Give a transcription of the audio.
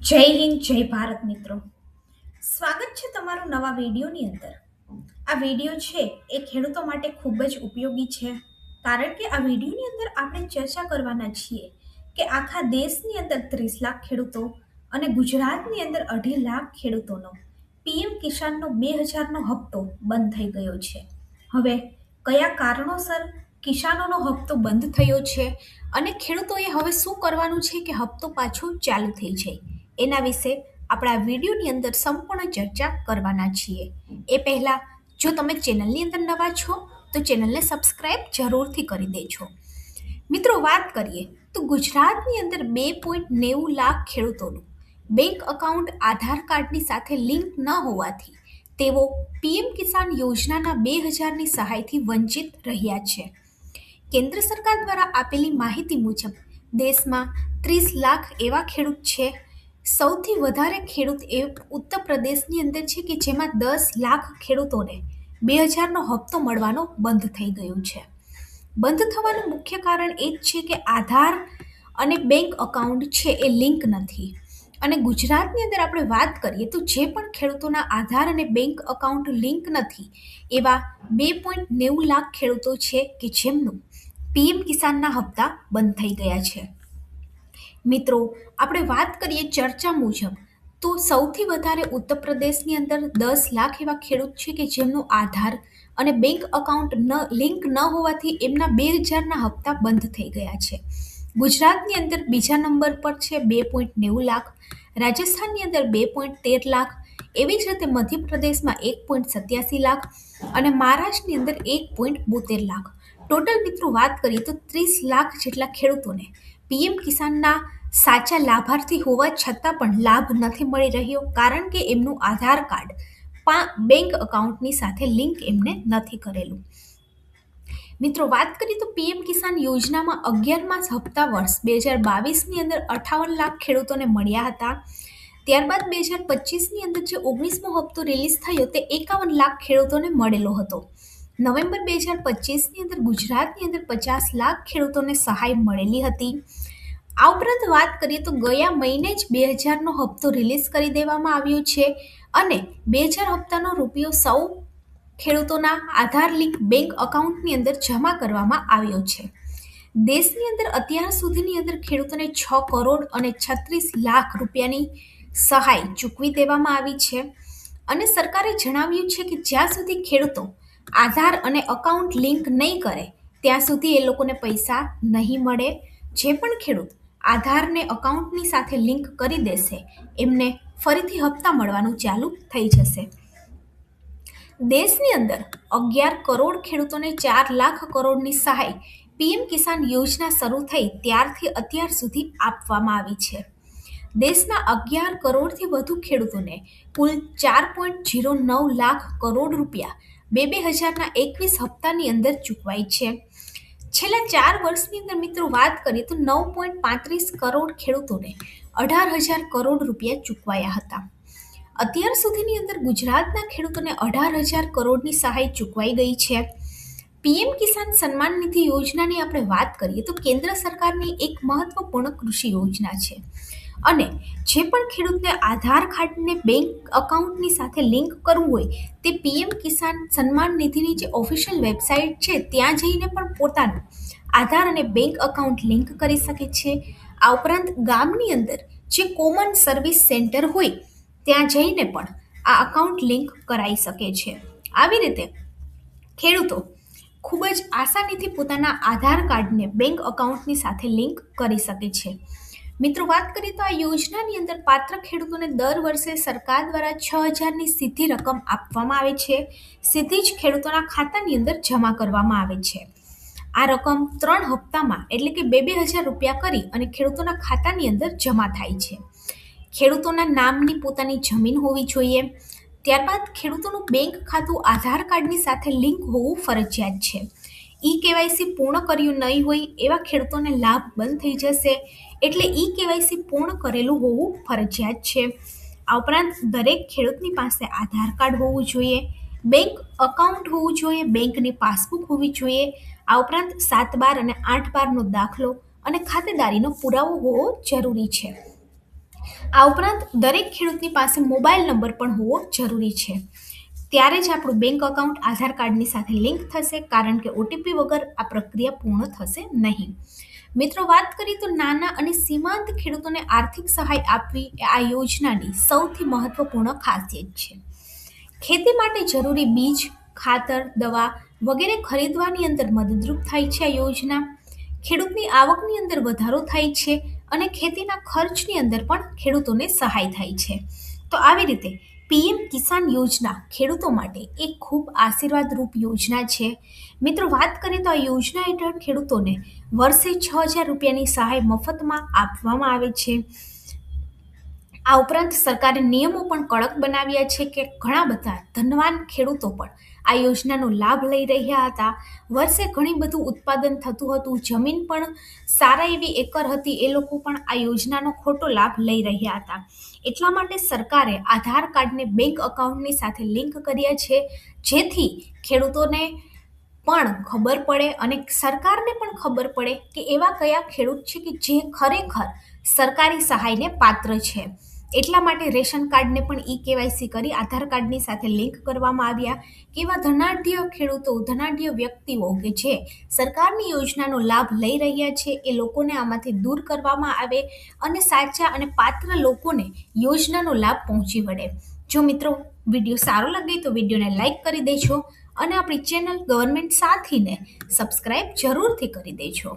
જય હિન્દ, જય ભારત મિત્રો. સ્વાગત છે તમારું નવા વિડીયોની અંદર. આ વીડિયો છે એ ખેડૂતો માટે ખૂબ જ ઉપયોગી છે, કારણ કે આ વિડીયોની અંદર આપણે ચર્ચા કરવાના છીએ કે આખા દેશની અંદર ત્રીસ લાખ ખેડૂતો અને ગુજરાતની અંદર અઢી લાખ ખેડૂતોનો પીએમ કિસાનનો બે હજારનો હપ્તો બંધ થઈ ગયો છે. હવે કયા કારણોસર કિસાનોનો હપ્તો બંધ થયો છે અને ખેડૂતોએ હવે શું કરવાનું છે કે હપ્તો પાછો ચાલુ થઈ જાય? એના વિશે આપણા વિડીયોની અંદર સંપૂર્ણ ચર્ચા કરવાના છીએ. એ પહેલાં, જો તમે ચેનલની અંદર નવા છો, તો ચેનલને સબસ્ક્રાઈબ જરૂરથી કરી દેજો. મિત્રો, વાત કરીએ તો ગુજરાતની અંદર બે પોઈન્ટ નેવું લાખ ખેડૂતોનું બેંક અકાઉન્ટ આધાર કાર્ડની સાથે લિંક ન હોવાથી તેઓ પીએમ કિસાન યોજનાના બે હજારની સહાયથી વંચિત રહ્યા છે. કેન્દ્ર સરકાર દ્વારા આપેલી માહિતી મુજબ, દેશમાં ત્રીસ લાખ એવા ખેડૂત છે સૌથી વધારે ખેડૂત એ ઉત્તર પ્રદેશની અંદર છે કે જેમાં દસ લાખ ખેડૂતોને બે હજારનો હપ્તો મળવાનો બંધ થઈ ગયો છે. બંધ થવાનું મુખ્ય કારણ એ જ છે કે આધાર અને બેંક અકાઉન્ટ છે એ લિંક નથી. અને ગુજરાતની અંદર આપણે વાત કરીએ તો જે પણ ખેડૂતોના આધાર અને બેંક અકાઉન્ટ લિંક નથી, એવા બે પોઈન્ટ નેવું લાખ ખેડૂતો છે કે જેમનું પીએમ કિસાનના હપ્તા બંધ થઈ ગયા છે. મિત્રો, આપણે વાત કરીએ ચર્ચા મુજબ. તો સૌથી વધારે ઉત્તર પ્રદેશની અંદર દસ લાખ એવા ખેડૂત છે કે જેમનું આધાર અને બેંક અકાઉન્ટ ન લિંક ન હોવાથી એમના બે હજારના હપ્તા બંધ થઈ ગયા છે. ગુજરાતની અંદર બીજા નંબર પર છે બે પોઈન્ટ નેવું લાખ, રાજસ્થાનની અંદર બે પોઈન્ટ તેર લાખ, એવી જ રીતે મધ્યપ્રદેશમાં એક પોઈન્ટ સત્યાસી લાખ અને મહારાષ્ટ્રની અંદર એક પોઈન્ટ બોતેર લાખ. ટોટલ મિત્રો વાત કરીએ તો ત્રીસ લાખ જેટલા ખેડૂતોને. પીએમ કિસાનના સાચા લાભાર્થી હોવા છતાં પણ લાભ નથી મળી રહ્યો કારણ કે એમનું આધાર કાર્ડ બેંક અકાઉન્ટની સાથે લિંક એમને નથી કરેલું. મિત્રો, વાત કરીએ તો પીએમ કિસાન યોજનામાં અગિયાર માસ હપ્તા વર્ષ બે હજાર બાવીસની અંદર અઠાવન લાખ ખેડૂતોને મળ્યા હતા. ત્યારબાદ બે હજાર પચીસની અંદર જે ઓગણીસમો હપ્તો રિલીઝ થયો તે એકાવન લાખ ખેડૂતોને મળેલો હતો. નવેમ્બર બે હજાર પચીસની અંદર ગુજરાતની અંદર પચાસ લાખ ખેડૂતોને સહાય મળેલી હતી. આ ઉપરાંત વાત કરીએ તો ગયા મહિને જ બે હજારનો હપ્તો રિલીઝ કરી દેવામાં આવ્યો છે અને બે હજાર હપ્તાનો રૂપિયો સૌ ખેડૂતોના આધાર લિંક બેંક અકાઉન્ટની અંદર જમા કરવામાં આવ્યો છે. દેશની અંદર અત્યાર સુધીની અંદર ખેડૂતોને છ કરોડ અને છત્રીસ લાખ રૂપિયાની સહાય ચૂકવી દેવામાં આવી છે અને સરકારે જણાવ્યું છે કે જ્યાં સુધી ખેડૂતો આધાર અને અકાઉન્ટ લિંક નહીં કરે, ત્યાં સુધી એ લોકોને પૈસા નહીં મળે. જે પણ ખેડૂત આધારને અકાઉન્ટની સાથે લિંક કરી દેશે. એમને ફરીથી હપ્તા મળવાનું ચાલુ થઈ જશે. દેશની અંદર અગિયાર કરોડ ખેડૂતોને ચાર લાખ કરોડની સહાય પીએમ કિસાન યોજના શરૂ થઈ ત્યારથી અત્યાર સુધી આપવામાં આવી છે. દેશના અગિયાર કરોડથી વધુ ખેડૂતોને કુલ ચાર પોઈન્ટ જીરો નવ લાખ કરોડ રૂપિયા બે બે હજારના એકવીસ હપ્તાની અંદર ચૂકવાય છે. છેલ્લા ચાર વર્ષની અંદર મિત્રો વાત કરીએ તો નવ પોઈન્ટ પાંત્રીસ કરોડ ખેડૂતોને અઢાર હજાર કરોડ રૂપિયા ચૂકવાયા હતા. અત્યાર સુધીની અંદર ગુજરાતના ખેડૂતોને અઢાર હજાર કરોડની સહાય ચૂકવાઈ ગઈ છે. પીએમ કિસાન સન્માન નિધિ યોજનાની આપણે વાત કરીએ તો કેન્દ્ર સરકારની એક મહત્વપૂર્ણ કૃષિ યોજના છે. અને જે પણ ખેડૂતને આધાર કાર્ડને બેંક અકાઉન્ટની સાથે લિંક કરવું હોય, તે પીએમ કિસાન સન્માન નિધિની જે ઓફિશિયલ વેબસાઇટ છે, ત્યાં જઈને પણ પોતાનું આધાર અને બેંક અકાઉન્ટ લિંક કરી શકે છે. આ ઉપરાંત ગામની અંદર જે કોમન સર્વિસ સેન્ટર હોય, ત્યાં જઈને પણ આ અકાઉન્ટ લિંક કરાવી શકે છે. આવી રીતે ખેડૂતો ખૂબ જ આસાનીથી પોતાના આધાર કાર્ડને બેંક અકાઉન્ટની સાથે લિંક કરી શકે છે. મિત્રો, વાત કરીએ તો આ યોજનાની અંદર પાત્ર ખેડૂતોને દર વર્ષે સરકાર દ્વારા છ હજારની સીધી રકમ આપવામાં આવે છે. સીધી જ ખેડૂતોના ખાતાની અંદર જમા કરવામાં આવે છે. આ રકમ ત્રણ હપ્તામાં એટલે કે બે બે હજાર રૂપિયા કરી અને ખેડૂતોના ખાતાની અંદર જમા થાય છે. ખેડૂતોના નામની પોતાની જમીન હોવી જોઈએ. ત્યારબાદ ખેડૂતોનું બેંક ખાતું આધાર કાર્ડની સાથે લિંક હોવું ફરજિયાત છે. ઈ કેવાયસી પૂર્ણ કર્યું નહીં હોય એવા ખેડૂતોને લાભ બંધ થઈ જશે. એટલે ઈ કેવાયસી પૂર્ણ કરેલું હોવું ફરજિયાત છે. આ ઉપરાંત દરેક ખેડૂતની પાસે આધાર કાર્ડ હોવું જોઈએ, બેંક અકાઉન્ટ હોવું જોઈએ, બેંકની પાસબુક હોવી જોઈએ. આ ઉપરાંત સાત બાર અને આઠ બારનો દાખલો અને ખાતેદારીનો પુરાવો હોવો જરૂરી છે. આ ઉપરાંત દરેક ખેડૂતની પાસે મોબાઈલ નંબર પણ હોવો જરૂરી છે. ત્યારે જ આપણું બેંક અકાઉન્ટ આધાર કાર્ડની સાથે લિંક થશે, કારણ કે ઓટીપી વગર આ પ્રક્રિયા પૂર્ણ થશે નહીં. મિત્રો, વાત કરીએ તો નાના અને સીમાંત ખેડૂતોને આર્થિક સહાય આપવી એ આ યોજનાની સૌથી મહત્વપૂર્ણ ખાસિયત છે. ખેતી માટે જરૂરી બીજ, ખાતર, દવા વગેરે ખરીદવાની અંદર મદદરૂપ થાય છે આ યોજના. ખેડૂતની આવકની અંદર વધારો થાય છે અને ખેતીના ખર્ચની અંદર પણ ખેડૂતોને સહાય થાય છે. તો આવી રીતે પીએમ કિસાન યોજના ખેડૂતો માટે એક ખૂબ આશીર્વાદરૂપ યોજના છે. મિત્રો, વાત કરીએ તો આ યોજના હેઠળ ખેડૂતોને વર્ષે છ હજાર રૂપિયાની સહાય મફતમાં આપવામાં આવે છે. આ ઉપરાંત સરકારે નિયમો પણ કડક બનાવ્યા છે કે ઘણા બધા ધનવાન ખેડૂતો પણ આ યોજનાનો લાભ લઈ રહ્યા હતા. વર્ષે ઘણી બધું ઉત્પાદન થતું હતું. જમીન પણ સારા એવી એકર હતી. એ લોકો પણ આ યોજનાનો ખોટો લાભ લઈ રહ્યા હતા. એટલા માટે સરકારે આધાર કાર્ડને બેંક અકાઉન્ટની સાથે લિંક કર્યા છે. જેથી ખેડૂતોને પણ ખબર પડે અને સરકારને પણ ખબર પડે કે એવા કયા ખેડૂત છે કે જે ખરેખર સરકારી સહાયને પાત્ર છે. એટલા માટે રેશન કાર્ડને પણ ઈ કેવાયસી કરી, આધાર કાર્ડની સાથે લિંક કરવામાં આવ્યા. કેવા ધનાઢ્ય ખેડૂતો, ધનાઢ્ય વ્યક્તિઓ કે જે સરકારની યોજનાનો લાભ લઈ રહ્યા છે, એ લોકોને આમાંથી દૂર કરવામાં આવે અને સાચા અને પાત્ર લોકોને યોજનાનો લાભ પહોંચી વળે. જો મિત્રો વીડિયો સારો લાગે તો વિડીયોને લાઈક કરી દેજો અને આપણી ચેનલ ગવર્મેન્ટ સાથીને સબસ્ક્રાઈબ જરૂરથી કરી દેજો.